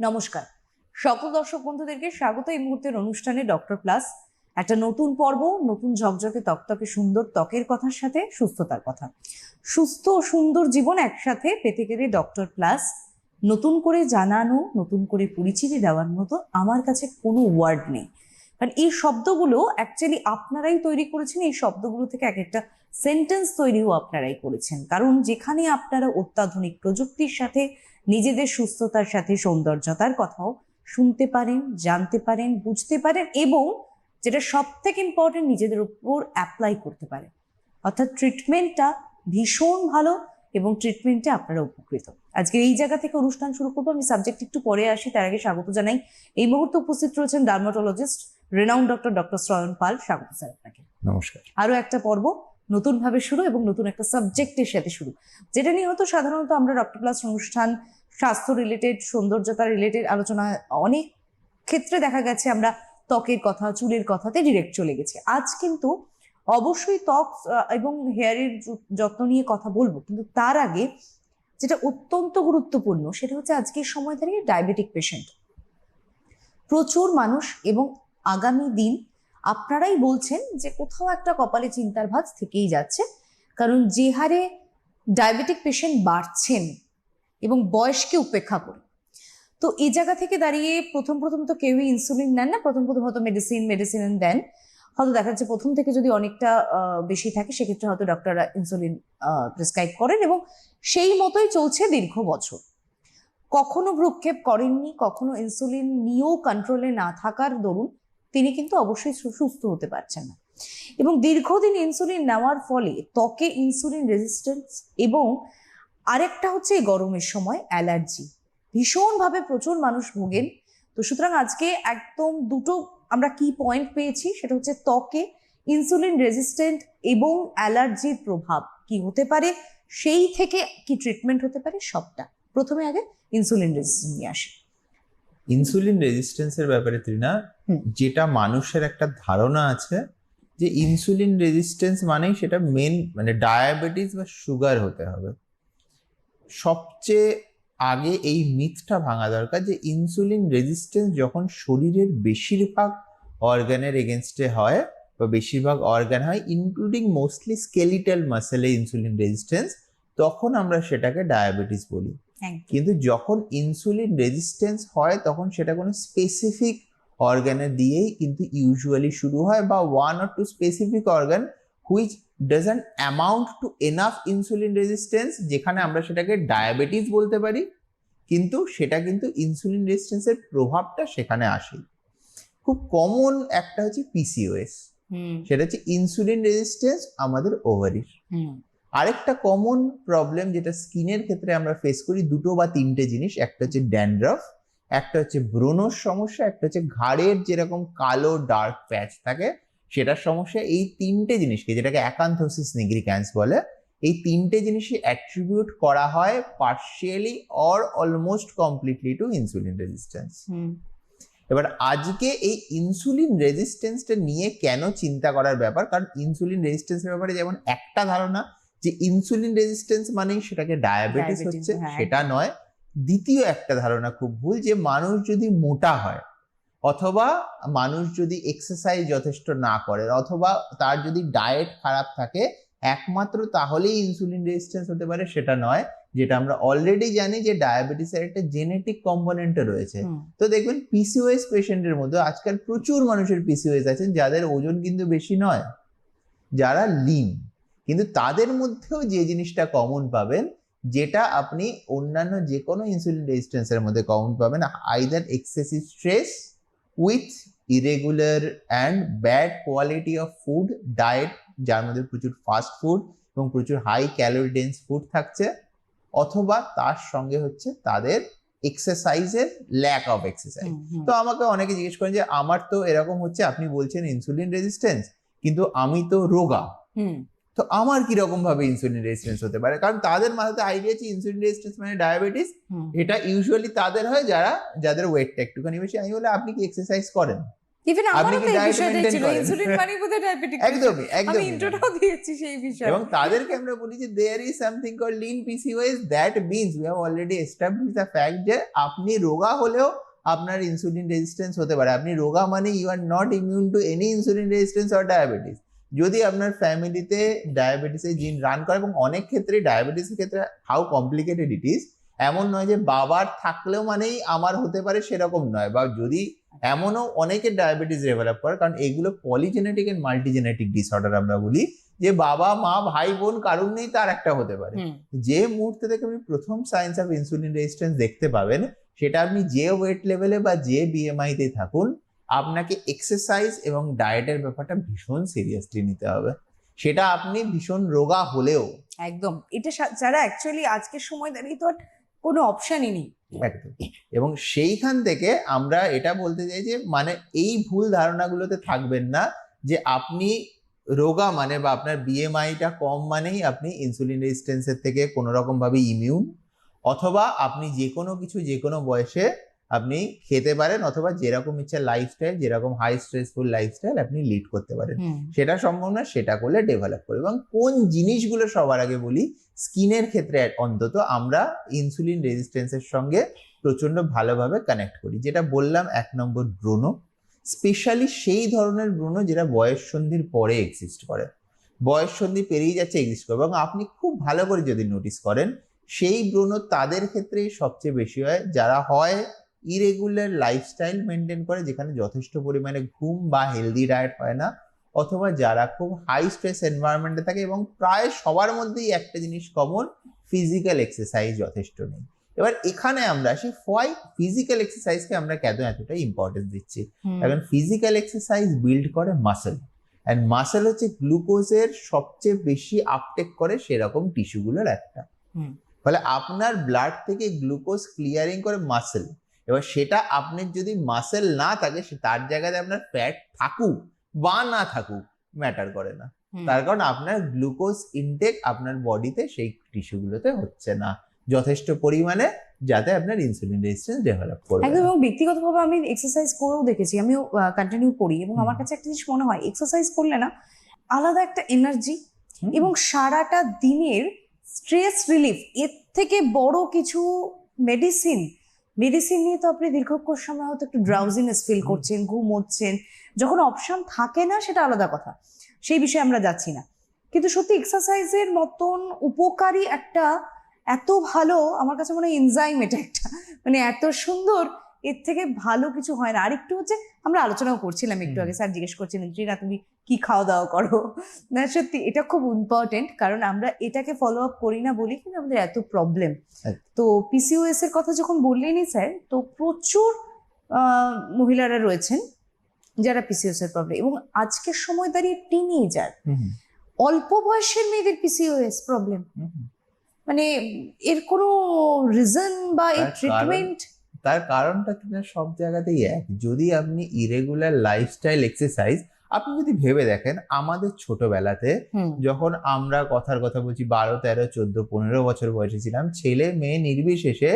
নমস্কার। সকল দর্শক বন্ধুদেরকে স্বাগত এই মুহূর্তের অনুষ্ঠানে ডক্টর প্লাস। একটা নতুন পর্ব, নতুন ঝকঝকে তকতকে সুন্দর ত্বকের কথার সাথে সুস্থতার কথা। সুস্থ ও সুন্দর জীবন একসাথে পেতে গেলে ডক্টর প্লাস নতুন করে জানানো, নতুন করে পরিচিতি দেওয়ার মতো আমার কাছে কোনো ওয়ার্ড নেই। কারণ এই শব্দগুলো অ্যাকচুয়ালি আপনারাই তৈরি করেছেন, এই শব্দগুলো থেকে এক একটা সেন্টেন্স তৈরিও আপনারাই করেছেন। কারণ যেখানে আপনারা অত্যাধুনিক প্রযুক্তির সাথে নিজেদের সুস্থতার সাথে সৌন্দর্যতার কথাও শুনতে পারেন জানতে পারেন বুঝতে পারেন এবং যেটা সব থেকে ইম্পর্টেন্ট নিজেদের উপর অ্যাপ্লাই করতে পারেন। অর্থাৎ ট্রিটমেন্টটা ভীষণ ভালো এবং ট্রিটমেন্টে আপনারা উপকৃত। আজকে এই জায়গা থেকে অনুষ্ঠান শুরু করব। আমি সাবজেক্ট একটু পরে আসি তার আগে স্বাগত জানাই। এই মুহূর্তে উপস্থিত রয়েছেন dermatologist renowned doctor doctor Shrayan Pal স্বাগত স্যার আপনাকে। নমস্কার। আরও একটা পর্ব নতুন ভাবে শুরু এবং নতুন একটা সাবজেক্টের সাথে শুরু যেটা নিয়ে হয়তো সাধারণত আমরা ডক্টর প্লাস অনুষ্ঠান স্বাস্থ্য রিলেটেড সৌন্দর্যতা রিলেটেড আলোচনা, অনেক ক্ষেত্রে দেখা গেছে আমরা ত্বকের কথা, চুলের কথাতে ডিরেক্ট চলে গেছি। আজ কিন্তু অবশ্যই ত্বক এবং হেয়ারের যত্ন নিয়ে কথা বলব, কিন্তু তার আগে যেটা অত্যন্ত গুরুত্বপূর্ণ সেটা হচ্ছে আজকের সময় দাঁড়িয়ে ডায়াবেটিক পেশেন্ট প্রচুর মানুষ এবং আগামী দিন আপনারাই বলছেন যে কোথাও একটা কপালে চিন্তার ভাঁজ থেকেই যাচ্ছে, কারণ যে হারে ডায়াবেটিক পেশেন্ট বাড়ছেন এবং বয়সকে উপেক্ষা করে। তো এই জায়গা থেকে দাঁড়িয়ে প্রথম প্রথম তো কেউই ইনসুলিন নেন না, প্রথম প্রথম হয়তো মেডিসিন মেডিসিন দেন হয়তো দেখা যাচ্ছে প্রথম থেকে যদি অনেকটা বেশি থাকে সেক্ষেত্রে হয়তো ডক্টররা ইনসুলিন প্রেসক্রাইব করেন এবং সেই মতোই চলছে দীর্ঘ বছর। কখনো ভ্রুক্ষেপ করেননি, কখনো ইনসুলিন নিয়েও কন্ট্রোলে না থাকার দরুন তিনি কিন্তু অবশ্যই সুস্থ হতে পারছেন না। এবং দীর্ঘদিন ইনসুলিন নেওয়ার ফলে ত্বকে ইনসুলিন রেজিস্ট্যান্স এবং আরেকটা হচ্ছে এই গরমের সময় অ্যালার্জি। ভীষণভাবে প্রচুর মানুষ ভোগেন। তো সুতরাং আজকে একদম দুটো আমরা কি পয়েন্ট পেয়েছি সেটা হচ্ছে ত্বকে ইনসুলিন রেজিস্ট্যান্ট এবং অ্যালার্জির প্রভাব কি হতে পারে সেই থেকে কি ট্রিটমেন্ট হতে পারে সবটা। প্রথমে আগে ইনসুলিন রেজিস্ট্যান্ট নিয়ে আসি। ইনসুলিন রেজিস্ট্যান্সের ব্যাপারে হুম। যেটা মানুষের একটা ধারণা আছে যে ইনসুলিন রেজিস্ট্যান্স মানেই সেটা মেন মানে ডায়াবেটিস বা সুগার হতে হবে। সবচেয়ে আগে এই মিথটা ভাঙা দরকার যে ইনসুলিন রেজিস্ট্যান্স যখন শরীরের বেশিরভাগ অর্গানের এগেনস্টে হয় বা বেশিরভাগ অর্গান হয় ইনক্লুডিং মোস্টলি স্কেলিটাল মাসেলে ইনসুলিন রেজিস্ট্যান্স তখন আমরা সেটাকে ডায়াবেটিস বলি। কিন্তু যখন ইনসুলিন রেজিস্ট্যান্স হয় তখন সেটা কোনো স্পেসিফিক অর্গানে দিয়েই কিন্তু ইউজুয়ালি শুরু হয় বা one or two specific organ which doesn't amount to enough insulin resistance যেখানে আমরা সেটাকে ডায়াবেটিস বলতে পারি কিন্তু সেটা কিন্তু ইনসুলিন রেজিস্ট্যান্সের প্রভাবটা সেখানে আসে খুব কমন একটা হচ্ছে পিসিওএস হুম। সেটা হচ্ছে ইনসুলিন রেজিস্ট্যান্স আমাদের ওভারির হুম। আরেকটা কমন প্রবলেম যেটা স্কিনের ক্ষেত্রে আমরা ফেস করি দুটো বা তিনটে জিনিস একটা হচ্ছে ড্যান্ড্রফ একটা হচ্ছে ব্রণর সমস্যা একটা হচ্ছে ঘাড়ের যেরকম কালো ডার্ক প্যাচ থাকে সেটার সমস্যা এই তিনটে জিনিসকে যেটাকে অ্যাকান্থোসিস নিগ্রিক্যান্স বলে এই তিনটে জিনিসই অ্যাট্রিবিউট করা হয় partially or almost completely to insulin resistance এবার আজকে এই ইনসুলিন রেজিস্ট্যান্সটা নিয়ে কেন চিন্তা করার ব্যাপার? কারণ ইনসুলিন রেজিস্ট্যান্সের ব্যাপারে যেমন একটা ধারণা যে ইনসুলিন রেজিস্ট্যান্স মানেই সেটাকে ডায়াবেটিস হচ্ছে হ্যাঁ, সেটা নয়। দ্বিতীয় একটা ধারণা খুব ভুল যে মানুষ যদি মোটা হয় অথবা মানুষ যদি এক্সারসাইজ যথেষ্ট না করে অথবা তার যদি ডায়েট খারাপ থাকে একমাত্র তাহলেই ইনসুলিন রেজিস্ট্যান্স হতে পারে সেটা নয়। যেটা আমরা অলরেডি জানি যে ডায়াবেটিসের একটা জেনেটিক কম্পোনেন্টও রয়েছে। তো দেখবেন পিসিওএস পেশেন্টের মধ্যে আজকাল প্রচুর মানুষের পিসিওএস আছেন যাদের ওজন কিন্তু বেশি নয়। যারা লিন কিন্তু তাদের মধ্যেও যে জিনিসটা কমন পাবেন যেটা আপনি অন্যান্য যে কোনো ইনসুলিন রেজিস্ট্যান্সের মধ্যে কমন পাবেন either excessive stress with irregular and bad quality of food diet যার মধ্যে প্রচুর ফাস্ট ফুড এবং প্রচুর হাই ক্যালোরি ডেন্স ফুড থাকছে অথবা তার সঙ্গে হচ্ছে তাদের এক্সারসাইজের ল্যাক অফ এক্সারসাইজ। তো আমাকে অনেকে জিজ্ঞেস করেন যে আমার তো এরকম হচ্ছে আপনি বলছেন ইনসুলিন রেজিস্ট্যান্স কিন্তু আমি তো রোগা। তো আমার কীরকম ভাবে ইনসুলিন রেজিস্ট্যান্স হতে পারে? কারণ তাদের মাথাতে আইডিয়া আছে ইনসুলিন রেজিস্ট্যান্স মানে ডায়াবেটিস এটা ইউজুয়ালি তাদের হয় যারা যাদের ওয়েটটা একটুখানি বেশি। আমি বলে আপনি কি এক্সারসাইজ করেন? মানে এবং তাদেরকে আমরা বলি যে there is something call lean PCOS that means we have already establish the fact যে আপনি রোগা হলেও আপনার ইনসুলিন রেজিস্ট্যান্স হতে পারে। আপনি রোগা মানে you are not immune to any insulin resistance or diabetes যদি আপনার ফ্যামিলিতে ডায়াবেটিসের জিন রান করে এবং অনেক ক্ষেত্রে ডায়াবেটিসের ক্ষেত্রে হাউ কমপ্লিকেটেড ইট ইজ এমন নয় যে বাবার থাকলেও মানেই আমার হতে পারে সেরকম নয় বা যদি এমনও অনেকের ডায়াবেটিস ডেভেলপ করে কারণ এগুলো পলিজেনেটিক এন্ড মাল্টিজেনেটিক ডিসঅর্ডার আমরা বলি যে বাবা মা ভাই বোন কারুর নেই তার একটা হতে পারে। যে মুহূর্তে থেকে আপনি প্রথম সায়েন্স অফ ইনসুলিন রেজিস্ট্যান্স দেখতে পাবেন সেটা আপনি যে ওয়েট লেভেলে বা যে বিএমআই তে থাকুন আপনাকে এক্সারসাইজ এবং ডায়েটের ব্যাপারটা ভীষণ সিরিয়াসলি নিতে হবে। সেটা আপনি ভীষণ রোগা হলেও। একদম। এটা যারা অ্যাকচুয়ালি আজকের সময় দাঁড়িয়ে তো আর কোনো অপশানই নেই। একদম। এবং সেইখান থেকে আমরা এটা বলতে চাই যে মানে এই ভুল ধারণাগুলোতে থাকবেন না যে আপনি রোগা মানে বা আপনার বিএমআইটা কম মানেই আপনি ইনসুলিন রেজিস্ট্যান্সের থেকে কোনো রকম ভাবে ইমিউন অথবা আপনি যে কোনো কিছু যে কোনো বয়সে আপনি খেতে পারেন অথবা যেরকম ইচ্ছা লাইফস্টাইল যেরকম হাই স্ট্রেসফুল লাইফস্টাইল আপনি লিড করতে পারেন। সেটা সম্ভব না সেটা করলে ডেভেলপ করবে এবং কোন জিনিসগুলো সবার আগে বলি স্কিনের ক্ষেত্রে অন্তত আমরা ইনসুলিন রেজিস্ট্যান্সের সঙ্গে প্রচণ্ড ভালোভাবে কানেক্ট করি। যেটা বললাম এক নম্বর ব্রণ। স্পেশালি সেই ধরনের ব্রণ যেটা বয়স সন্ধির পরে এক্সিস্ট করে। বয়স সন্ধি পেরিয়ে যাচ্ছে এক্সিস্ট করে। এবং আপনি খুব ভালো করে যদি নোটিস করেন সেই ব্রণ তাদের ক্ষেত্রেই সবচেয়ে বেশি হয়। যারা হয় ইরেগুলার লাইফস্টাইল মেনটেন করে যেখানে যথেষ্ট পরিমাণে ঘুম বা হেলদি ডায়েট হয় না অথবা যারা খুব হাই স্ট্রেস এনভায়রনমেন্টে থাকে এবং প্রায় সবার মধ্যেই একটা জিনিস কমন ফিজিক্যাল এক্সারসাইজ যথেষ্ট নেই। এবার এখানে আমরা আসি ফয় ফিজিক্যাল এক্সারসাইজকে আমরা কেন এতটা ইম্পর্টেন্স দিচ্ছি? এখন ফিজিক্যাল এক্সারসাইজ বিল্ড করে মাসেল অ্যান্ড মাসেল হচ্ছে গ্লুকোজের সবচেয়ে বেশি আপটেক করে সেরকম টিস্যুগুলোর একটা। ফলে আপনার ব্লাড থেকে গ্লুকোজ ক্লিয়ারিং করে মাসেল এবার সেটা আপনার যদি মাসেল না থাকে সে তার জায়গায় আপনার ফ্যাট থাকুক বা না থাকুক ম্যাটার করে না। তার কারণ আপনার গ্লুকোজ ইনটেক আপনার বডিতে সেই টিস্যুগুলোতে হচ্ছে না। যথেষ্ট পরিমাণে যাতে আপনার ইনসুলিন রেজিস্ট্যান্স ডেভেলপ করবে একদম এবং ব্যক্তিগতভাবে আমি এক্সারসাইজ করেও দেখেছি আমিও কন্টিনিউ করি এবং আমার কাছে একটা জিনিস মনে হয় এক্সারসাইজ করলে না আলাদা একটা এনার্জি এবং সারাটা দিনের স্ট্রেস রিলিফ এর থেকে বড় কিছু মেডিসিন মেডিসিন নিয়ে তো আপনি দীর্ঘক্ষণ সময় হয়তো একটু ড্রাউজিনেস ফিল করছেন ঘুম হচ্ছেন যখন অপশন থাকে না সেটা আলাদা কথা। সেই বিষয়ে আমরা যাচ্ছি না। কিন্তু সত্যি এক্সারসাইজের মতন উপকারী একটা এত ভালো আমার কাছে মনে হয় এনজাইম এটা একটা। মানে এত সুন্দর এর থেকে ভালো কিছু হয় না। আরেকটু হচ্ছে আমরা আলোচনাও করছিলাম একটু আগে স্যার জিজ্ঞেস করছিলেন যে না তুমি কি খাওয়া দাওয়া করো? না সত্যি এটা খুব ইম্পর্টেন্ট কারণ আমরা এটাকে ফলো আপ করি না বলি কিন্তু আমাদের এত প্রবলেম তো পিসিওএস এর কথা যখন বললেনই স্যার তো প্রচুর মহিলারা রয়েছেন যারা পিসিওএস এর প্রবলেম এবং আজকের সময় দাঁড়িয়ে টিনেজার অল্প বয়সের মেয়েদের পিসিওএস প্রবলেম। মানে এর কোনো রিজন বা এর ট্রিটমেন্ট তার কারণটা কিনা সব জায়গাতেই এক। যদি আপনি ইরেগুলার লাইফস্টাইল এক্সারসাইজ আপনি যদি ভেবে দেখেন আমাদের ছোটবেলাতে যখন আমরা কথার কথা বলছি বারো তেরো চোদ্দ পনেরো বছর বয়সে ছিলাম ছেলে মেয়ে নির্বিশেষে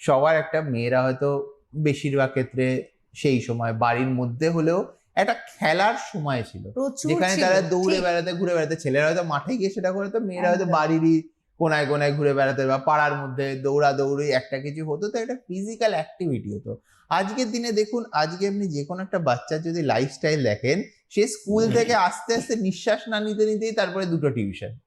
সবার একটা মেয়েরা হয়তো বেশিরভাগ ক্ষেত্রে সেই সময় বাড়ির মধ্যে হলেও একটা খেলার সময় ছিল। যেখানে তারা দৌড়ে বেড়াতে ঘুরে বেড়াতে ছেলেরা হয়তো মাঠে গিয়ে সেটা করে তো মেয়েরা হয়তো। বাড়িরই কোনায় কোনায় ঘুরে বেড়াতে বা পাড়ার মধ্যে দৌড়া দৌড়ি একটা কিছু হতো তো একটা ফিজিক্যাল অ্যাক্টিভিটি হতো। আজকের দিনে দেখুন আজকে আপনি যে কোনো একটা বাচ্চার যদি লাইফস্টাইল দেখেন সে স্কুল থেকে আস্তে আস্তে নিঃশ্বাস না নিতে নিতেই তারপরে দুটো টিউশন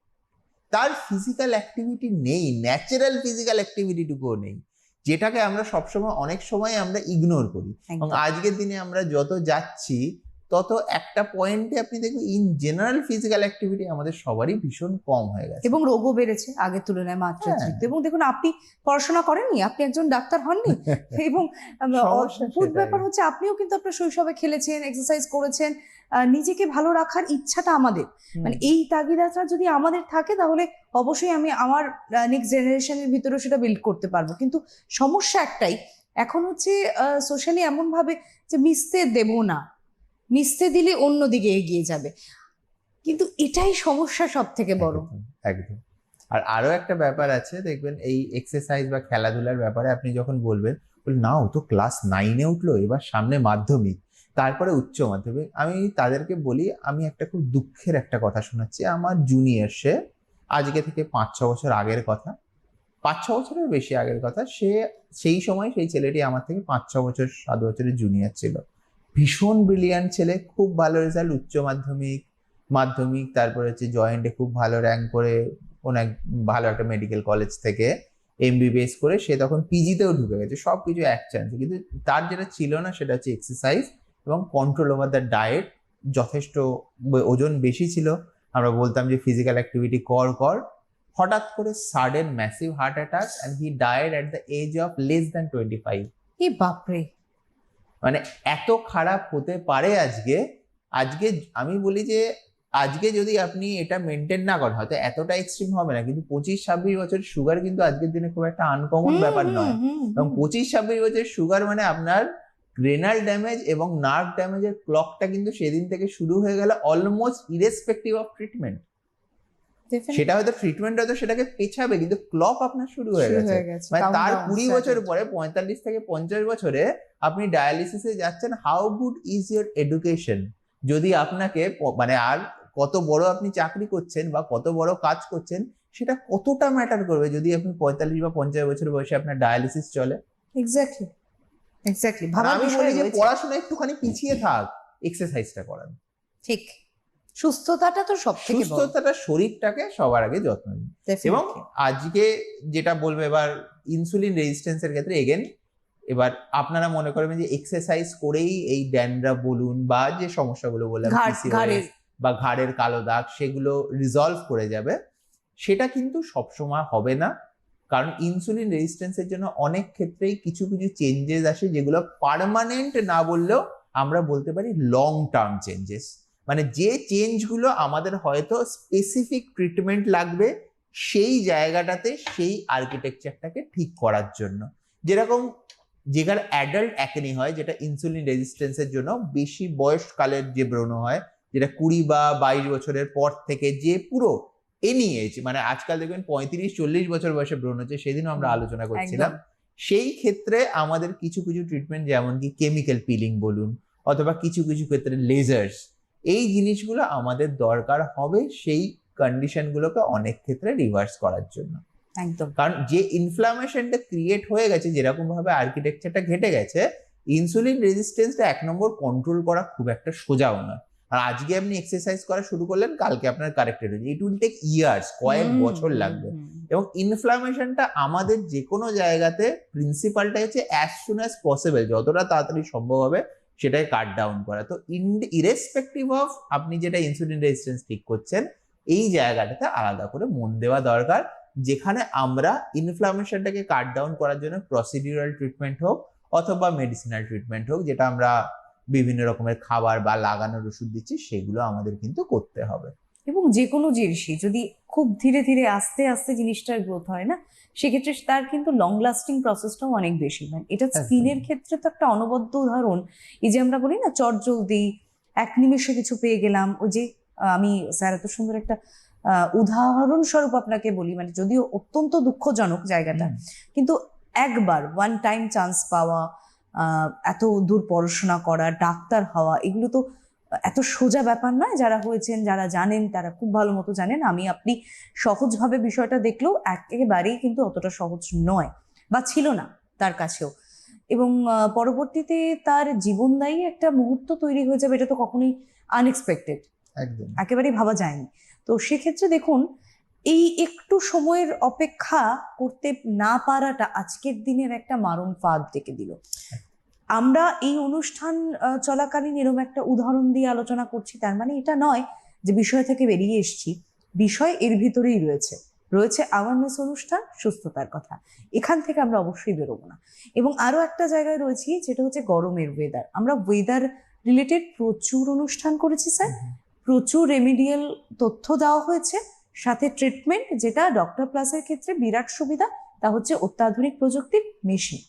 তার ফিজিক্যাল অ্যাক্টিভিটি নেই ন্যাচারাল ফিজিক্যাল অ্যাক্টিভিটিটুকুও নেই যেটাকে আমরা সবসময় অনেক সময় আমরা ইগনোর করি। এবং আজকের দিনে আমরা যত যাচ্ছি তত একটা পয়েন্টে আপনি দেখবেন ইন জেনারেল ফিজিক্যাল অ্যাক্টিভিটি আমাদের সবারই ভীষণ কম হয়ে গেছে। এবং রোগও বেড়েছে আগের তুলনায় মাত্রাতিরিক্ত হ্যাঁ। এবং দেখুন আপনি পড়াশোনা করেননি আপনি একজন ডাক্তার হননি। এবং অদ্ভুত ব্যাপার হচ্ছে আপনিও কিন্তু আপনার শৈশবে খেলেছেন এক্সারসাইজ করেছেন নিজেকে ভালো রাখার ইচ্ছাটা আমাদের। মানে এই তাগিদাটা যদি আমাদের থাকে তাহলে অবশ্যই আমি আমার নেক্সট জেনারেশনের ভিতরে সেটা বিল্ড করতে পারব। কিন্তু সমস্যা একটাই এখন হচ্ছে সোশ্যালি এমন ভাবে যে মিশতে দেব না। মিশতে দিলে অন্যদিকে এগিয়ে যাবে। কিন্তু এটাই সমস্যা সব থেকে বড়। একদম, আর আরও একটা ব্যাপার আছে দেখবেন এই এক্সারসাইজ বা খেলাধুলার ব্যাপারে আপনি যখন বলবেন বল না ও তো ক্লাস নাইনে উঠল এবার সামনে মাধ্যমিক। তারপরে উচ্চ মাধ্যমিক। আমি তাদেরকে বলি আমি একটা খুব দুঃখের একটা কথা শোনাচ্ছি। আমার জুনিয়র সে আজকে থেকে পাঁচ ছ বছর আগের কথা। পাঁচ ছ বছরের বেশি আগের কথা। সে সেই সময় সেই ছেলেটি আমার থেকে পাঁচ ছ বছর সাত বছরের জুনিয়র ছিল। ভীষণ ব্রিলিয়ান্ট ছেলে, খুব ভালো রেজাল্ট উচ্চ মাধ্যমিক মাধ্যমিক, তারপরে হচ্ছে জয়েন্টে খুব ভালো র্যাঙ্ক করে, কোন এক, ভালো একটা মেডিকেল কলেজ থেকে এমবিবিএস করে, সে তখন পিজিতেও ঢুকে গেছে সব কিছু এক চান্সে কিন্তু তার যেটা ছিল না, সেটা হচ্ছে এক্সারসাইজ এবং কন্ট্রোল ওভার দ্য ডায়েট যথেষ্ট ওজন বেশি ছিল। আমরা বলতাম যে ফিজিক্যাল অ্যাক্টিভিটি কর কর। হঠাৎ করে sudden massive heart attack and he died at the age of less than twenty five বাপরে! মানে এত খারাপ হতে পারে আজকে আজকে আমি বলি যে আজকে যদি আপনি এটা মেনটেন না করেন হয়তো এতটা এক্সট্রিম হবে না কিন্তু পঁচিশ ছাব্বিশ বছর সুগার কিন্তু আজকের দিনে খুব একটা আনকমন ব্যাপার নয়। এবং পঁচিশ ছাব্বিশ বছর সুগার মানে আপনার রেনাল ড্যামেজ এবং নার্ভ ড্যামেজের ক্লকটা কিন্তু সেদিন থেকে শুরু হয়ে গেল অলমোস্ট ইরেসপেক্টিভ অফ ট্রিটমেন্ট সেটা হয়তো ট্রিটমেন্ট হয়তো সেটাকে পেছাবে কিন্তু ক্লক আপনার শুরু হয়ে গেছে। মানে তার কুড়ি বছর পরে পঁয়তাল্লিশ থেকে পঞ্চাশ বছরে আপনি ডায়ালিসিসে যাচ্ছেন how good is your education যদি আপনাকে মানে আর কত বড় আপনি চাকরি করছেন বা কত বড় কাজ করছেন সেটা কতটা ম্যাটার করবে যদি আপনি পঁয়তাল্লিশ বা পঞ্চাশ বছর বয়সে আপনার ডায়ালিসিস চলে? এক্স্যাক্টলি এক্স্যাক্টলি আমি বলি যে পড়াশোনা একটুখানি পিছিয়ে থাক এক্সারসাইজটা করান ঠিক। সুস্থতাটা তো সব থেকে সুস্থতাটা শরীরটাকে সবার আগে যত্ন নিন। এবং. আজকে যেটা বলব এবার ইনসুলিন রেজিস্ট্যান্সের ক্ষেত্রে এগেন এবার আপনারা মনে করবেন যে এক্সারসাইজ করেই এই ড্যান্ড্রা বলুন বা যে সমস্যাগুলো বললাম বা ঘাড়ের কালো দাগ সেগুলো রিজলভ করে যাবে। সেটা কিন্তু সবসময় হবে না। কারণ ইনসুলিন রেজিস্ট্যান্সের জন্য অনেক ক্ষেত্রেই কিছু কিছু চেঞ্জেস আসে যেগুলো পার্মানেন্ট না বললেও আমরা বলতে পারি লং টার্ম চেঞ্জেস মানে যে চেঞ্জগুলো আমাদের হয়তো স্পেসিফিক ট্রিটমেন্ট লাগবে সেই জায়গাটাতে সেই আর্কিটেকচারটাকে ঠিক করার জন্য। যেরকম যেখানে অ্যাডাল্ট অ্যাকনি হয় যেটা ইনসুলিন রেজিস্ট্যান্সের জন্য বেশি বয়সকালের যে ব্রণ হয় যেটা কুড়ি বা বাইশ বছরের পর থেকে যে পুরো এনি এজ মানে আজকাল দেখবেন পঁয়ত্রিশ চল্লিশ বছর বয়সে ব্রণ হচ্ছে সেদিনও আমরা আলোচনা করছিলাম। সেই ক্ষেত্রে আমাদের কিছু কিছু ট্রিটমেন্ট যেমন কি কেমিক্যাল পিলিং বলুন অথবা কিছু কিছু ক্ষেত্রে লেজার্স এই জিনিসগুলো আমাদের দরকার হবে সেই কন্ডিশনগুলোকে অনেক ক্ষেত্রে রিভার্স করার জন্য। একদম। কারণ যে ইনফ্লামেশনটা ক্রিয়েট হয়ে গেছে যেরকম ভাবে আর্কিটেকচারটা ঘেটে গেছে ইনসুলিন রেজিস্ট্যান্সটা এক নম্বর কন্ট্রোল করা খুব একটা সোজাও নয়। আর আজকে আপনি এক্সারসাইজ করা শুরু করলেন কালকে আপনার কারেক্টেড হয়ে ইট উইল টেক ইয়ার্স কয়েক বছর লাগবে। এবং ইনফ্লামেশনটা আমাদের যে কোনো জায়গাতে প্রিন্সিপালটা হচ্ছে অ্যাজ সুন অ্যাজ পসিবল যতটা তাড়াতাড়ি সম্ভব হবে সেটাই কাট ডাউন করা। তো ইরেসপেক্টিভ অফ আপনি যেটা ইনসুলিন রেজিস্ট্যান্স ঠিক করছেন, এই জায়গাটাতে আলাদা করে মন দেওয়া দরকার। যেখানে আমরা ইনফ্লামেশনটাকে কাট ডাউন করার জন্য প্রসিডিউরাল ট্রিটমেন্ট হোক অথবা মেডিসিনাল ট্রিটমেন্ট হোক, যেটা আমরা বিভিন্ন রকমের খাবার বা লাগানোর ওষুধ দিচ্ছি, সেগুলো আমাদের কিন্তু করতে হবে। এবং যে কোনো জিনিসই, যদি খুব ধীরে ধীরে আস্তে আস্তে জিনিসটার গ্রোথ হয় না সেক্ষেত্রে তার কিন্তু লং লাস্টিং প্রসেসটাও অনেক বেশি। মানে এটা স্কিনের ক্ষেত্রে তো একটা অনবদ্য উদাহরণ। এই যে আমরা বলি না চট জলদি এক নিমেষে কিছু পেয়ে গেলাম ওই যে আমি স্যার এত সুন্দর একটা আহ, উদাহরণ স্বরূপ আপনাকে বলি মানে যদিও অত্যন্ত দুঃখজনক জায়গাটা কিন্তু একবার ওয়ান টাইম চান্স পাওয়া আহ, এত দূর পড়াশোনা করা ডাক্তার হওয়া এগুলো তো এত সোজা ব্যাপার নয় যারা হয়েছেন যারা জানেন তারা খুব ভালো মতো জানেন। আমি আপনি সহজভাবে বিষয়টা দেখলেও একেবারেই কিন্তু অতটা সহজ নয় বা ছিল না তার কাছেও। এবং পরবর্তীতে তার জীবনদায়ী একটা মুহূর্ত তৈরি হয়ে যাবে এটা তো কখনোই আনএক্সপেক্টেড একদম। একেবারেই ভাবা যায়নি। তো সেক্ষেত্রে দেখুন এই একটু সময়ের অপেক্ষা করতে না পারাটা আজকের দিনের একটা মারণ ফাঁদ ডেকে দিল। আমরা এই অনুষ্ঠান চলাকালীন এরকম একটা উদাহরণ দিয়ে আলোচনা করছি তার মানে এটা নয় যে বিষয় থেকে বেরিয়ে এসছি। বিষয় এর ভিতরেই রয়েছে। রয়েছে অ্যাওয়ারনেস অনুষ্ঠান সুস্থতার কথা। এখান থেকে আমরা অবশ্যই বেরোবো না। এবং আরও একটা জায়গায় রয়েছি যেটা হচ্ছে গরমের ওয়েদার আমরা ওয়েদার রিলেটেড প্রচুর অনুষ্ঠান করেছি স্যার। প্রচুর রেমিডিয়াল তথ্য দেওয়া হয়েছে। সাথে ট্রিটমেন্ট যেটা ডক্টর প্লাসের ক্ষেত্রে বিরাট সুবিধা তা হচ্ছে অত্যাধুনিক প্রযুক্তির মেশিন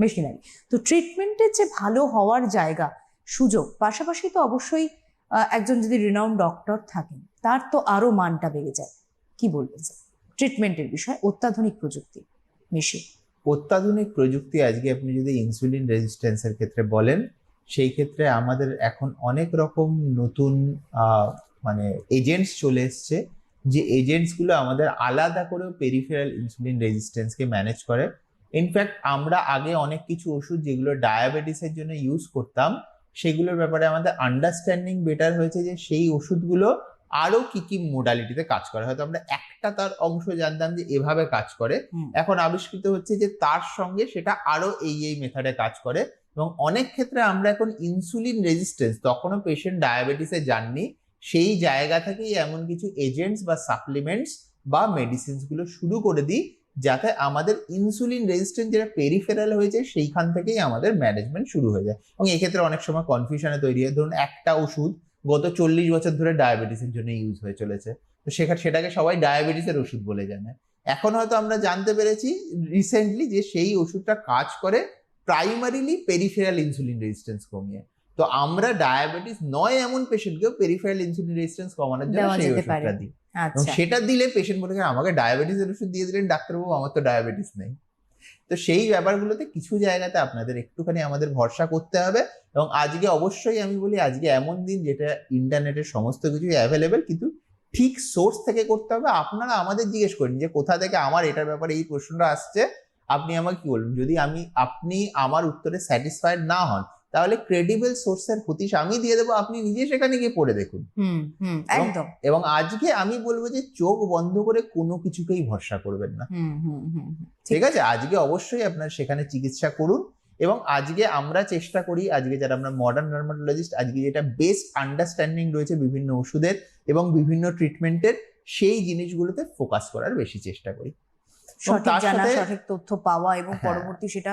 মেশিনারি তো ট্রিটমেন্টের যে ভালো হওয়ার জায়গা, সুযোগ, পাশাপাশি তো অবশ্যই একজন যদি রিনাউন্ড ডক্টর থাকেন, তার তো আরও মানটা বেড়ে যায়। কি বলবেন স্যার ট্রিটমেন্টের বিষয়, অত্যাধুনিক প্রযুক্তি মেশিন অত্যাধুনিক প্রযুক্তি, আজকে আপনি যদি ইনসুলিন রেজিস্ট্যান্সের ক্ষেত্রে বলেন, সেই ক্ষেত্রে আমাদের এখন অনেক রকম নতুন মানে এজেন্টস চলে এসছে, যে এজেন্টসগুলো আমাদের আলাদা করেও পেরিফেরাল ইনসুলিন রেজিস্ট্যান্সকে ম্যানেজ করে। ইনফ্যাক্ট আমরা আগে অনেক কিছু ওষুধ যেগুলো ডায়াবেটিসের জন্য ইউজ করতাম সেগুলোর ব্যাপারে আমাদের আন্ডারস্ট্যান্ডিং বেটার হয়েছে যে সেই ওষুধগুলো আরও কি কি মোডালিটিতে কাজ করে। হয়তো আমরা একটা তার অংশ জানতাম যে এভাবে কাজ করে। এখন আবিষ্কৃত হচ্ছে যে তার সঙ্গে সেটা আরও এই এই মেথডে কাজ করে এবং অনেক ক্ষেত্রে আমরা এখন ইনসুলিন রেজিস্ট্যান্স তখনও পেশেন্ট ডায়াবেটিসে যাননি সেই জায়গা থেকেই এমন কিছু এজেন্টস বা সাপ্লিমেন্টস বা মেডিসিনসগুলো শুরু করে দিই যাতে আমাদের ইনসুলিন রেজিস্ট্যান্স যেটা পেরিফেরাল হয়েছে সেইখান থেকেই আমাদের ম্যানেজমেন্ট শুরু হয়ে যায়। এবং এক্ষেত্রে অনেক সময় কনফিউশনে তৈরি হয়। ধরুন একটা ওষুধ গত চল্লিশ বছর ধরে ডায়াবেটিসের জন্য ইউজ হয়ে চলেছে। তো সেখানে সেটাকে সবাই ডায়াবেটিসের ওষুধ বলে জানে। এখন হয়তো আমরা জানতে পেরেছি রিসেন্টলি যে সেই ওষুধটা কাজ করে প্রাইমারিলি পেরিফেরাল ইনসুলিন রেজিস্ট্যান্স কমিয়ে। তো আমরা ডায়াবেটিস নয় এমন পেশেন্টকেও পেরিফেরাল ইনসুলিন রেজিস্ট্যান্স কমানোর জন্য সেই ওষুধটা দিই। এবং আচ্ছা। সেটা দিলে পেশেন্ট বলে "হ্যাঁ, আমাকে ডায়াবেটিসের ওষুধ দিয়ে দিলেন ডাক্তারবাবু আমার তো ডায়াবেটিস নেই। তো সেই ব্যাপারগুলোতে কিছু জায়গাতে আপনাদের একটুখানি আমাদের ভরসা করতে হবে এবং আজকে অবশ্যই আমি বলি আজকে এমন দিন যেটা ইন্টারনেটের সমস্ত কিছু অ্যাভেলেবেল কিন্তু ঠিক সোর্স থেকে করতে হবে। আপনারা আমাদের জিজ্ঞেস করেন যে কোথা থেকে আমার এটার ব্যাপারে এই প্রশ্নটা আসছে? আপনি আমাকে কি বলবেন? যদি আমি আপনি আমার উত্তরে স্যাটিসফাইড না হন তাহলে ক্রেডিবল সোর্সের হতিশ আমি দিয়ে দেবো আপনি নিজে সেখানে গিয়ে পড়ে দেখুন। একদম। এবং আজকে আমি বলব যে চোখ বন্ধ করে কোনো কিছুকেই ভরসা করবেন না। ঠিক। আছে? আজকে অবশ্যই আপনার সেখানে চিকিৎসা করুন এবং আজকে আমরা চেষ্টা করি আজকে যারা আমরা মডার্ন ডার্মাটোলজিস্ট আজকে যেটা বেস্ট আন্ডারস্ট্যান্ডিং রয়েছে বিভিন্ন ওষুধের এবং বিভিন্ন ট্রিটমেন্টের সেই জিনিসগুলোতে ফোকাস করার বেশি চেষ্টা করি। সঠিক জানা সঠিক তথ্য পাওয়া এবং হ্যাঁ। পরবর্তী সেটা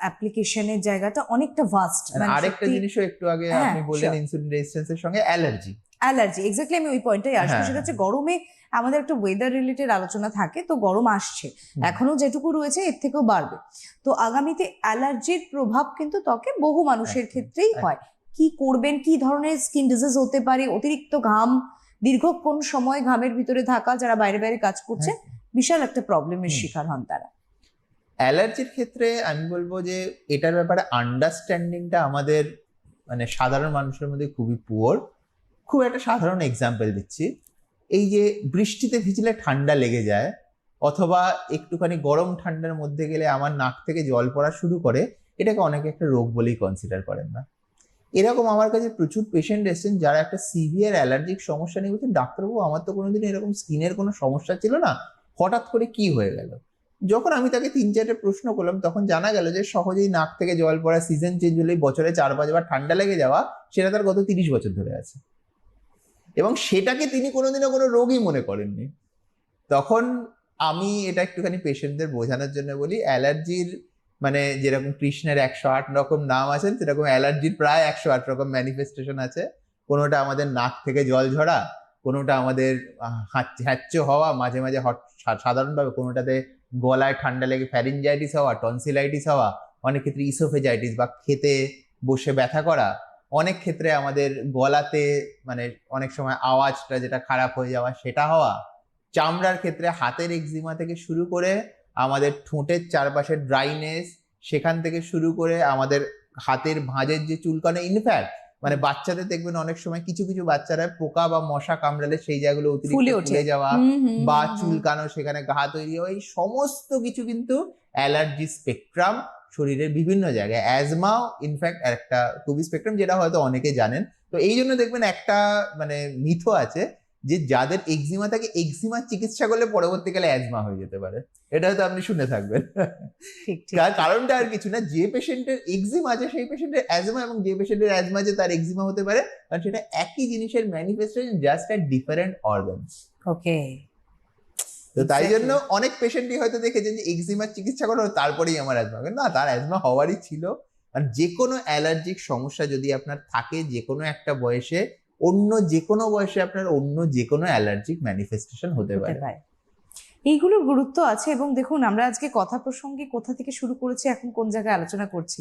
অ্যাপ্লিকেশনের জায়গাটা অনেকটা ভাস্ট আর আরেকটা জিনিসও একটু আগে হ্যাঁ, আপনি বললেন. ইনসুলিন রেজিস্ট্যান্সের সঙ্গে অ্যালার্জি অ্যালার্জি এক্স্যাক্টলি আমি ওই পয়েন্টটাই আসব হ্যাঁ, সেটা হচ্ছে গরমে আমাদের একটা ওয়েদার রিলেটেড আলোচনা থাকে তো গরম আসছে। এখনও যেটুকু রয়েছে এর থেকেও বাড়বে। তো আগামীতে অ্যালার্জির প্রভাব কিন্তু ত্বকে বহু মানুষের ক্ষেত্রেই হয়। কি করবেন কি ধরনের স্কিন ডিজিজ হতে পারে অতিরিক্ত ঘাম দীর্ঘক্ষণ সময় ঘামের ভিতরে থাকা যারা বাইরে বাইরে কাজ করছে বিশাল একটা প্রবলেমের শিকার হন তারা। অ্যালার্জির ক্ষেত্রে আমি বলব যে এটার ব্যাপারে আন্ডারস্ট্যান্ডিংটা আমাদের মানে সাধারণ মানুষের মধ্যে খুবই পুয়ার খুব একটা সাধারণ এক্সাম্পল দিচ্ছি। এই যে বৃষ্টিতে ভিজলে ঠান্ডা লেগে যায় অথবা একটুখানি গরম ঠান্ডার মধ্যে গেলে আমার নাক থেকে জল পড়া শুরু করে এটাকে অনেকে একটা রোগ বলেই কনসিডার করেন না। এরকম আমার কাছে প্রচুর পেশেন্ট এসেছেন যারা একটা সিভিয়ার অ্যালার্জিক সমস্যা নিয়ে বলছেন ডাক্তারবাবু আমার তো কোনোদিন এরকম স্কিনের কোনো সমস্যা ছিল না? হঠাৎ করে কি হয়ে গেল? যখন আমি তাকে তিন চারটে প্রশ্ন করলাম, তখন জানা গেল যে সহজেই নাক থেকে জল পড়া সিজন চেঞ্জ হলেই বছরে চার পাঁচবার ঠান্ডা লেগে যাওয়া, সেটা তার গত তিরিশ বছর ধরে আছে। এবং সেটাকে তিনি কোনোদিনও কোনো রোগই মনে করেননি। তখন আমি এটা একটুখানি পেশেন্টদের বোঝানোর জন্য বলি, অ্যালার্জির মানে যেরকম কৃষ্ণের একশো আট রকম নাম আছেন সেরকম অ্যালার্জির প্রায় একশো আট রকম ম্যানিফেস্টেশন আছে। কোনোটা আমাদের নাক থেকে জল ঝরা কোনোটা আমাদের হ্যাচ্চ হওয়া, মাঝে মাঝে হট সাধারণভাবে কোনোটাতে গলায় ঠান্ডা লেগে ফ্যারিনজাইটিস হওয়া টনসিলাইটিস হওয়া, অনেক ক্ষেত্রে ইসোফেজাইটিস বা খেতে বসে ব্যথা করা, অনেক ক্ষেত্রে আমাদের গলাতে মানে অনেক সময় আওয়াজটা যেটা খারাপ হয়ে যাওয়া সেটা হওয়া, চামড়ার ক্ষেত্রে হাতের এক্সিমা থেকে শুরু করে আমাদের ঠোঁটের চারপাশের ড্রাইনেস সেখান থেকে শুরু করে আমাদের হাতের ভাঁজের যে চুলকানো ইনফ্যাক্ট মানে বাচ্চাদের দেখবেন অনেক সময় কিছু কিছু বাচ্চারা পোকা বা মশা কামড়ালে সেই জায়গাগুলো অতিরিক্ত ফুলে যাওয়া বা। চুলকানো সেখানে ঘা তৈরি হওয়া এই সমস্ত কিছু কিন্তু অ্যালার্জি স্পেকট্রাম শরীরের বিভিন্ন জায়গায়। অ্যাজমাও ইনফ্যাক্ট একটা খুবই স্পেকট্রাম যেটা হয়তো অনেকে জানেন। তো এই জন্য দেখবেন একটা মানে মিথ আছে যে যাদের এক্সিমা থাকে এক্সিমার চিকিৎসা করলে পরবর্তীকালে অ্যাজমা হয়ে যেতে পারে। এটা হয়তো আপনি শুনে থাকবেন। তার কারণটা আর কিছু না যে পেশেন্টের এক্সিমা আছে সেই পেশেন্টের অ্যাজমা এবং যে পেশেন্টের অ্যাজমা আছে তার এক্সিমা হতে পারে। কারণ সেটা একই জিনিসের manifestation just at different organs okay. তো তাই জন্য অনেক পেশেন্টই হয়তো দেখেছেন যে এক্সিমার চিকিৎসা করা তারপরেই আমার অ্যাজমা না তার অ্যাজমা হওয়ারই ছিল। আর যে কোনো অ্যালার্জিক সমস্যা যদি আপনার থাকে যে কোনো একটা বয়সে অন্য যে কোনো বয়সে আপনার অন্য যে কোনো অ্যালার্জিক ম্যানিফেস্টেশন হতে পারে। পারে। এইগুলোর গুরুত্ব আছে এবং দেখুন আমরা আজকে কথা প্রসঙ্গে কোথা থেকে শুরু করেছি এখন কোন জায়গায় আলোচনা করছি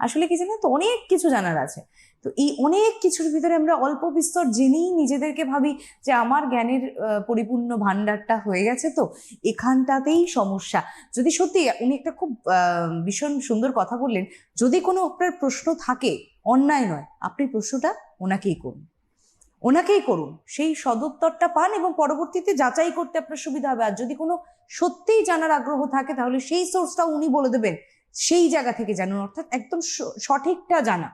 আসলে কি জানেন তো অনেক কিছু জানার আছে। তো এই অনেক কিছুর ভিতরে আমরা অল্প বিস্তর জেনেই নিজেদেরকে ভাবি যে আমার জ্ঞানের পরিপূর্ণ ভান্ডারটা হয়ে গেছে তো এখানটাতেই সমস্যা। যদি সত্যি উনি একটা খুব ভীষণ সুন্দর কথা বললেন যদি কোনো আপনার প্রশ্ন থাকে অন্যায় নয় আপনি প্রশ্নটা ওনাকেই করুন। ওনাকেই করুন। সেই সদুত্তরটা পান এবং পরবর্তীতে যাচাই করতে আপনার সুবিধা হবে। আর যদি কোনো সত্যিই জানার আগ্রহ থাকে তাহলে সেই সোর্সটা উনি বলে দেবেন সেই জায়গা থেকে জানুন। অর্থাৎ একদম সঠিকটা জানা।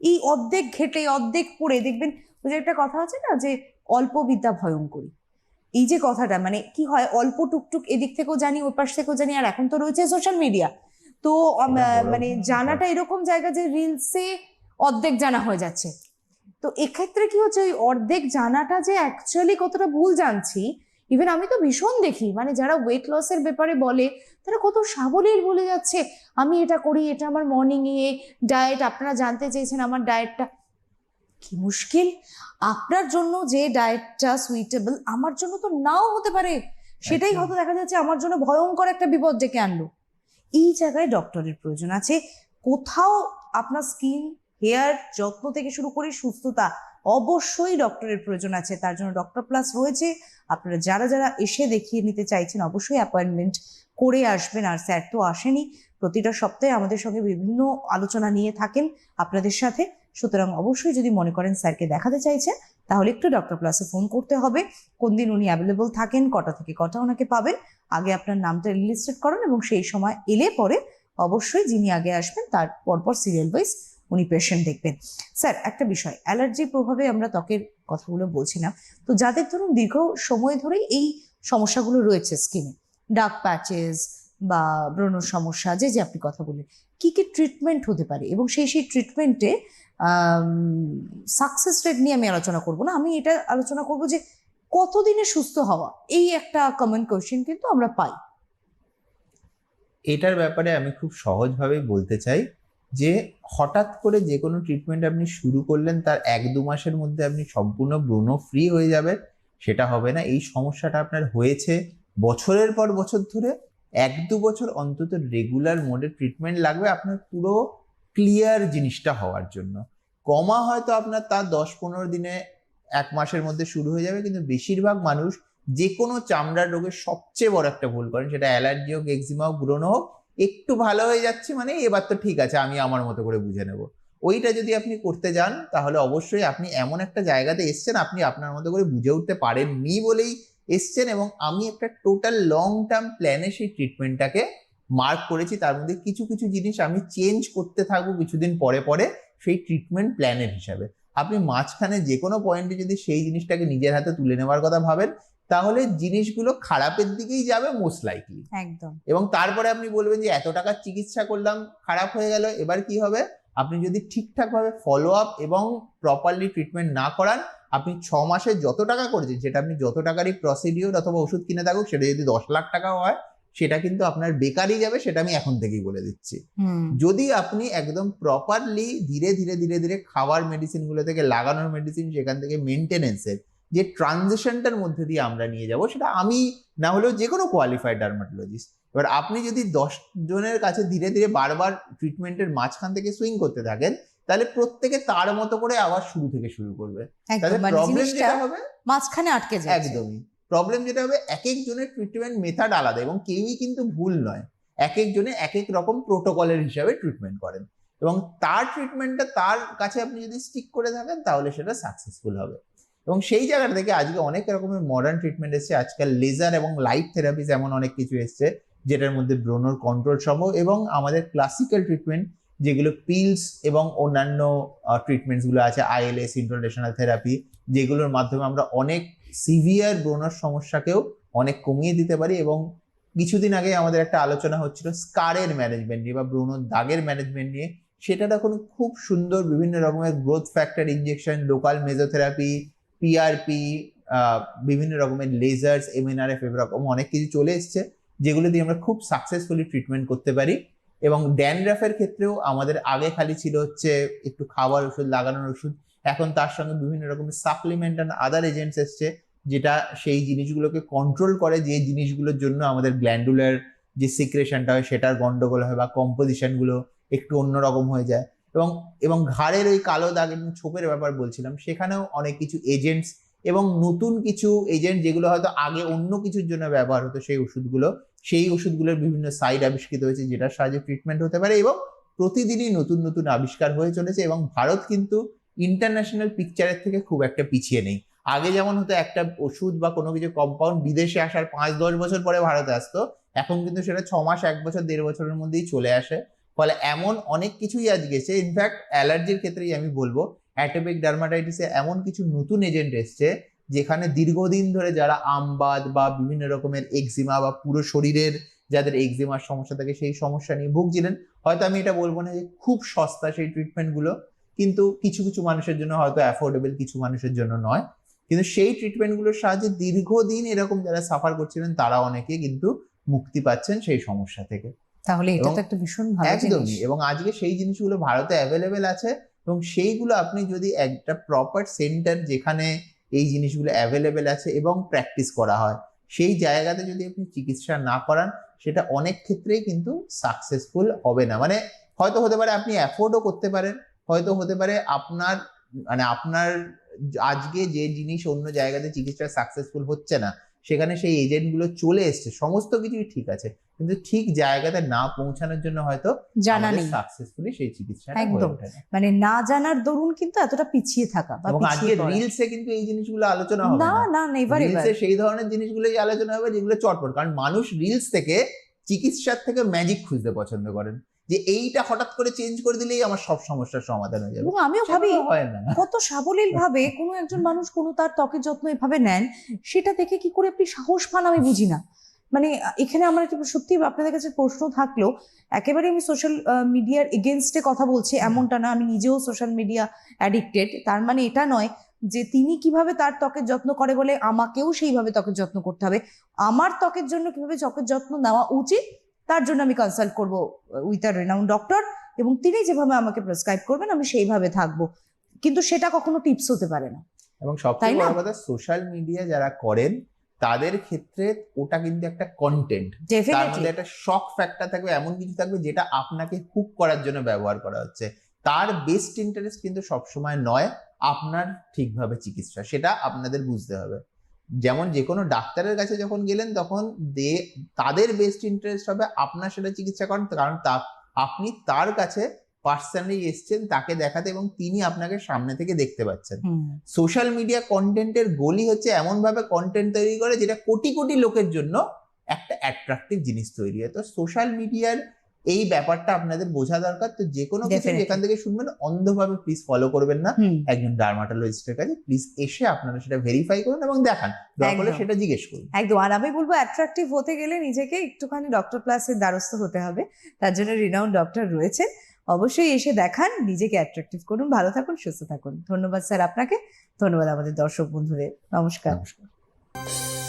এই অর্ধেক ঘেটে অর্ধেক পড়ে দেখবেন ওই যে একটা কথা আছে না যে অল্প বিদ্যা ভয়ঙ্করী। এই যে কথাটা মানে কি হয় অল্প টুকটুক এদিক থেকেও জানি ওই পাশ থেকেও জানি আর এখন তো রয়েছে সোশ্যাল মিডিয়া তো বড় মানে জানাটা এরকম জায়গা যে রিলসে অর্ধেক জানা হয়ে যাচ্ছে। তো এক্ষেত্রে কি হচ্ছে ওই অর্ধেক জানাটা যে অ্যাকচুয়ালি কতটা ভুল জানছি ইভেন আমি তো ভীষণ দেখি মানে যারা ওয়েট লসের ব্যাপারে বলে তারা কত সাবলীল বলে যাচ্ছে আমি এটা করি এটা আমার মর্নিং এ ডায়েট আপনারা জানতে চেয়েছেন আমার ডায়েটটা কি মুশকিল আপনার জন্য যে ডায়েটটা সুইটেবল আমার জন্য তো নাও হতে পারে। সেটাই হয়তো দেখা যাচ্ছে আমার জন্য ভয়ঙ্কর একটা বিপদ ডেকে আনলো। এই জায়গায় ডক্টরের প্রয়োজন আছে কোথাও আপনার স্কিন হেয়ার যত্ন থেকে শুরু করে সুস্থতা অবশ্যই ডক্টরের প্রয়োজন আছে। তার জন্য ডক্টর প্লাস রয়েছে। আপনারা যারা যারা এসে দেখিয়ে নিতে চাইছেন, অবশ্যই অ্যাপয়েন্টমেন্ট করে আসবেন। আর স্যার তো আসেনি। প্রতিটা সপ্তাহে আমাদের সঙ্গে বিভিন্ন আলোচনা নিয়ে থাকেন আপনাদের সাথে। সুতরাং অবশ্যই যদি মনে করেন স্যারকে দেখাতে চাইছেন, তাহলে একটু ডক্টর প্লাসে ফোন করতে হবে। কোন দিন উনি অ্যাভেলেবল থাকেন, কটা থেকে কটা ওনাকে পাবেন, আগে আপনার নামটা লিস্টেড করুন এবং সেই সময় এলে পরে অবশ্যই যিনি আগে আসবেন, তার পরপর সিরিয়াল ওয়াইজ উনি পেশেন্ট দেখবেন। স্যার একটা বিষয় অ্যালার্জির প্রভাবে আমরা ত্বকের কথাগুলো বলছিলাম তো যাদের ধরুন দীর্ঘ সময় ধরেই এই সমস্যাগুলো রয়েছে স্কিনে ডার্ক প্যাচেস বা ব্রণ সমস্যা, যে যে আপনি কথা বললেন, কি কি ট্রিটমেন্ট হতে পারে? এবং সেই সেই ট্রিটমেন্টে সাকসেস রেট নিয়ে আমি আলোচনা করব না। আমি এটা আলোচনা করব যে কতদিনে সুস্থ হওয়া, এই একটা কমন কোয়েশ্চেন কিন্তু আমরা পাই। এটার ব্যাপারে আমি খুব সহজভাবে বলতে চাই যে হঠাৎ করে যে কোনো ট্রিটমেন্ট আপনি শুরু করলেন, তার এক দু মাসের মধ্যে আপনি সম্পূর্ণ ব্রণ ফ্রি হয়ে যাবেন, সেটা হবে না। এই সমস্যাটা আপনার হয়েছে বছরের পর বছর ধরে। এক দু বছর অন্তত রেগুলার মোডে ট্রিটমেন্ট লাগবে আপনার পুরো ক্লিয়ার জিনিসটা হওয়ার জন্য। কমা হয়তো আপনার তার দশ পনেরো দিনে এক মাসের মধ্যে শুরু হয়ে যাবে, কিন্তু বেশিরভাগ মানুষ যে কোনো চামড়ার রোগের সবচেয়ে বড় একটা ভুল করেন, সেটা অ্যালার্জি হোক এক্সিমা হোক ব্রণ হোক একটু ভালো হয়ে যাচ্ছে মানে এবার তো ঠিক আছে, আমি আমার মতো করে বুঝে নেব। ওইটা যদি আপনি করতে যান, তাহলে অবশ্যই আপনি এমন একটা জায়গাতে এসছেন, আপনি আপনার মতো করে বুঝে উঠতে পারেননি বলেই এসছেন এবং আমি একটা টোটাল লং টার্ম প্ল্যানে সেই ট্রিটমেন্টটাকে মার্ক করেছি। তার মধ্যে কিছু কিছু জিনিস আমি চেঞ্জ করতে থাকব কিছুদিন পরে পরে সেই ট্রিটমেন্ট প্ল্যানের হিসাবে। আপনি মাঝখানে যে কোনো পয়েন্টে যদি সেই জিনিসটাকে নিজের হাতে তুলে নেওয়ার কথা ভাবেন তাহলে জিনিসগুলো খারাপের দিকেই যাবে মোস্ট লাইকলি একদম। এবং তারপরে আপনি বলবেন যে এত টাকার চিকিৎসা করলাম খারাপ হয়ে গেল এবার কি হবে? আপনি যদি ঠিকঠাকভাবে ফলো আপ এবং প্রপারলি ট্রিটমেন্ট না করান আপনি ছ মাসে যত টাকা করেছেন সেটা আপনি যত টাকারই প্রসিডিওর অথবা ওষুধ কিনে থাকুক সেটা যদি দশ লাখ টাকাও হয় সেটা কিন্তু আপনার বেকারই যাবে সেটা আমি এখন থেকেই বলে দিচ্ছি। যদি আপনি একদম প্রপারলি ধীরে ধীরে ধীরে ধীরে খাওয়ার মেডিসিনগুলো থেকে লাগানোর মেডিসিন সেখান থেকে মেনটেনেন্সের যে ট্রানজিশনটার মধ্যে দিয়ে আমরা নিয়ে যাব সেটা আমি না হলেও যে কোনো কোয়ালিফাইড ডার্মাটোলজিস্ট এবার আপনি যদি দশ জনের কাছে ধীরে ধীরে বারবার ট্রিটমেন্টের মাঝখান থেকে সুইং করতে থাকেন তাহলে প্রত্যেকে তার মতো করে আবার শুরু থেকে শুরু করবে। তাহলে মানে প্রবলেম যেটা হবে মাঝখানে আটকে যায় একদমই। প্রবলেম যেটা হবে এক একজনের ট্রিটমেন্ট মেথড আলাদা এবং কেউই কিন্তু ভুল নয়। এক একজনে এক এক রকম প্রোটোকলের হিসাবে ট্রিটমেন্ট করেন। এবং তার ট্রিটমেন্টটা তার কাছে আপনি যদি স্টিক করে থাকেন তাহলে সেটা সাকসেসফুল হবে। এবং সেই জায়গা থেকে আজকে অনেক রকমের মডার্ন ট্রিটমেন্ট এসছে। আজকাল লেজার এবং লাইট থেরাপিস এমন অনেক কিছু এসছে, যেটার মধ্যে ব্রণর কন্ট্রোল সহ এবং আমাদের ক্লাসিক্যাল ট্রিটমেন্ট যেগুলো পিলস এবং অন্যান্য ট্রিটমেন্টসগুলো আছে আইএলএস ইন্টারনেশনাল থেরাপি যেগুলোর মাধ্যমে আমরা অনেক সিভিয়ার ব্রণর সমস্যাকেও অনেক কমিয়ে দিতে পারি এবং কিছুদিন আগে আমাদের একটা আলোচনা হচ্ছিল স্কারের ম্যানেজমেন্ট নিয়ে বা ব্রণর দাগের ম্যানেজমেন্ট নিয়ে। সেটা এখন খুব সুন্দর বিভিন্ন রকমের growth factor injection local mesotherapy PRP বিভিন্ন রকমের লেজার্স এমএনআরএফ এরকম অনেক কিছু চলে এসছে, যেগুলো দিয়ে আমরা খুব সাকসেসফুলি ট্রিটমেন্ট করতে পারি। এবং ড্যানড্রাফের ক্ষেত্রেও আমাদের আগে খালি ছিল হচ্ছে একটু খাবার ওষুধ, লাগানোর ওষুধ। এখন তার সঙ্গে বিভিন্ন রকমের সাপ্লিমেন্ট অ্যান্ড আদার এজেন্টস এসছে, যেটা সেই জিনিসগুলোকে কন্ট্রোল করে যে জিনিসগুলোর জন্য আমাদের গ্ল্যান্ডুলার যে সিক্রেশনটা হয়, সেটার গন্ডগোল হয় বা কম্পোজিশনগুলো একটু অন্যরকম হয়ে যায়। এবং এবং ঘাড়ের ওই কালো দাগ এবং ছোপের ব্যাপার বলছিলাম, সেখানেও অনেক কিছু এজেন্টস এবং নতুন কিছু এজেন্ট যেগুলো হয়তো আগে অন্য কিছুর জন্য ব্যবহার হতো সেই ওষুধগুলো, সেই ওষুধগুলোর বিভিন্ন সাইড আবিষ্কৃত হয়েছে যেটার সাহায্যে ট্রিটমেন্ট হতে পারে এবং প্রতিদিনই নতুন নতুন আবিষ্কার হয়ে চলেছে এবং ভারত কিন্তু ইন্টারন্যাশনাল পিকচারের থেকে খুব একটা পিছিয়ে নেই। আগে যেমন হতো একটা ওষুধ বা কোনো কিছু কম্পাউন্ড বিদেশে আসার পাঁচ, দশ বছর পরে ভারতে আসতো, এখন কিন্তু সেটা ছ মাস, এক বছর, দেড় বছরের মধ্যেই চলে আসে। ফলে এমন অনেক কিছুই আজ গেছে। ইনফ্যাক্ট অ্যালার্জির ক্ষেত্রেই আমি বলব, অ্যাটোপিক ডার্মাটাইটিসে এমন কিছু নতুন এজেন্ট এসছে, যেখানে দীর্ঘদিন ধরে যারা আমবাদ বা বিভিন্ন রকমের এক্সিমা বা পুরো শরীরের যাদের এক্সিমার সমস্যা থাকে, সেই সমস্যা নিয়ে ভুগছিলেন। হয়তো আমি এটা বলব না যে খুব সস্তা সেই ট্রিটমেন্টগুলো কিন্তু কিছু কিছু মানুষের জন্য হয়তো অ্যাফোর্ডেবল কিছু মানুষের জন্য নয়। কিন্তু সেই ট্রিটমেন্টগুলোর সাহায্যে দীর্ঘদিন এরকম যারা সাফার করছিলেন, তারা অনেকে কিন্তু মুক্তি পাচ্ছেন সেই সমস্যা থেকে। তাহলে এটা তো একটা ভীষণ ভালো একদমই এবং আজকে সেই জিনিসগুলো ভারতে অ্যাভেলেবেল আছে এবং সেইগুলো আপনি যদি একটা প্রপার সেন্টার যেখানে এই জিনিসগুলো অ্যাভেলেবেল আছে এবং প্র্যাকটিস করা হয় সেই জায়গাতে যদি আপনি চিকিৎসা না করান সেটা অনেক ক্ষেত্রেই কিন্তু সাকসেসফুল হবে না। মানে হয়তো হতে পারে আপনি অ্যাফোর্ডও করতে পারেন হয়তো হতে পারে আপনার মানে আপনার আজকে যে জিনিস অন্য জায়গাতে চিকিৎসা সাকসেসফুল হচ্ছে না সেখানে সেই এজেন্টগুলো চলে এসছে সমস্ত কিছুই ঠিক আছে কিন্তু ঠিক জায়গাতে না পৌঁছানোর জন্য হয়তো জানা নেই। সাকসেসফুলি সেই চিকিৎসা একদম। মানে না জানার দরুন কিন্তু এতটা পিছিয়ে থাকা বা আজকে রিলসে কিন্তু এই জিনিসগুলো আলোচনা হবে না না। না নেভার রিলসে সেই ধরনের জিনিসগুলোই আলোচনা হবে যেগুলো চটপট কারণ মানুষ রিলস থেকে চিকিৎসার থেকে ম্যাজিক খুঁজতে পছন্দ করেন। যে এইটা হঠাৎ করে চেঞ্জ করে দিলেই আমার সব সমস্যার সমাধান হয়ে যাবে। আমিও ভাবি কত সাবলীল ভাবে কোনো একজন মানুষ কোনো তার ত্বকের যত্ন এভাবে নেন সেটা দেখে কি করে আপনি সাহস পান আমি বুঝি না। মানে এখানে আমার একটা সত্যি আপনাদের কাছে প্রশ্ন থাকল একেবারে আমি সোশ্যাল মিডিয়ার এগেনস্টে কথা বলছি এমনটা না আমি নিজেও সোশ্যাল মিডিয়া অ্যাডিক্টেড তার মানে এটা নয় যে তিনি কীভাবে তার ত্বকের যত্ন করে বলে আমাকেও সেইভাবে ত্বকের যত্ন করতে হবে। আমার ত্বকের জন্য কীভাবে ত্বকের যত্ন নেওয়া উচিত তার জন্য আমি কনসাল্ট করব উইথ আ রেনাউন্ড ডক্টর এবং তিনি যেভাবে আমাকে প্রেসক্রাইব করবেন আমি সেইভাবে থাকব। কিন্তু সেটা কখনো টিপস হতে পারে না। এবং সবথেকে? বড় কথা সোশ্যাল মিডিয়া যারা করেন তাদের ক্ষেত্রে ওটা কিন্তু একটা কন্টেন্ট তার মধ্যে একটা শক ফ্যাক্টর থাকবে এমন কিছু থাকবে যেটা আপনাকে হুক করার জন্য ব্যবহার করা হচ্ছে। তার বেস্ট ইন্টারেস্ট কিন্তু সবসময় নয় আপনার ঠিকভাবে চিকিৎসা। সেটা আপনাদের বুঝতে হবে। যেমন যে কোনো ডাক্তারের কাছে যখন গেলেন তখন দে তাদের বেস্ট ইন্টারেস্ট হবে আপনার সেটা চিকিৎসা করেন কারণ তা আপনি তার কাছে পার্সোনালি এসছেন তাকে দেখাতে এবং তিনি আপনাকে সামনে থেকে দেখতে পাচ্ছেন। সোশ্যাল মিডিয়া কন্টেন্টের গলি হচ্ছে এমন ভাবে কন্টেন্ট তৈরি করে যেটা কোটি কোটি লোকের জন্য একটা অ্যাট্রাকটিভ জিনিস তৈরি হয়। তো সোশ্যাল মিডিয়ার এই ব্যাপারটা আপনাদের বোঝা দরকার। তো যে কোনো কিছু. যেখান থেকে শুনবেন অন্ধভাবে প্লিজ ফলো করবেন না। একজন ডার্মাটোলজিস্টের কাছে প্লিজ এসে আপনারা সেটা ভেরিফাই করুন এবং দেখান। দরকার হলে সেটা জিজ্ঞেস করুন। একদম। আর আমি বলব অ্যাট্রাকটিভ হতে গেলে নিজেকে একটুখানি ডক্টর ক্লাসের দ্বারস্থ হতে হবে। তার জন্য রিনাউন্ড ডক্টর রয়েছে। অবশ্যই এসে দেখান নিজেকে অ্যাট্রাকটিভ করুন। ভালো থাকুন সুস্থ থাকুন। ধন্যবাদ স্যার আপনাকে। ধন্যবাদ আমাদের দর্শক বন্ধুদের। নমস্কার। নমস্কার।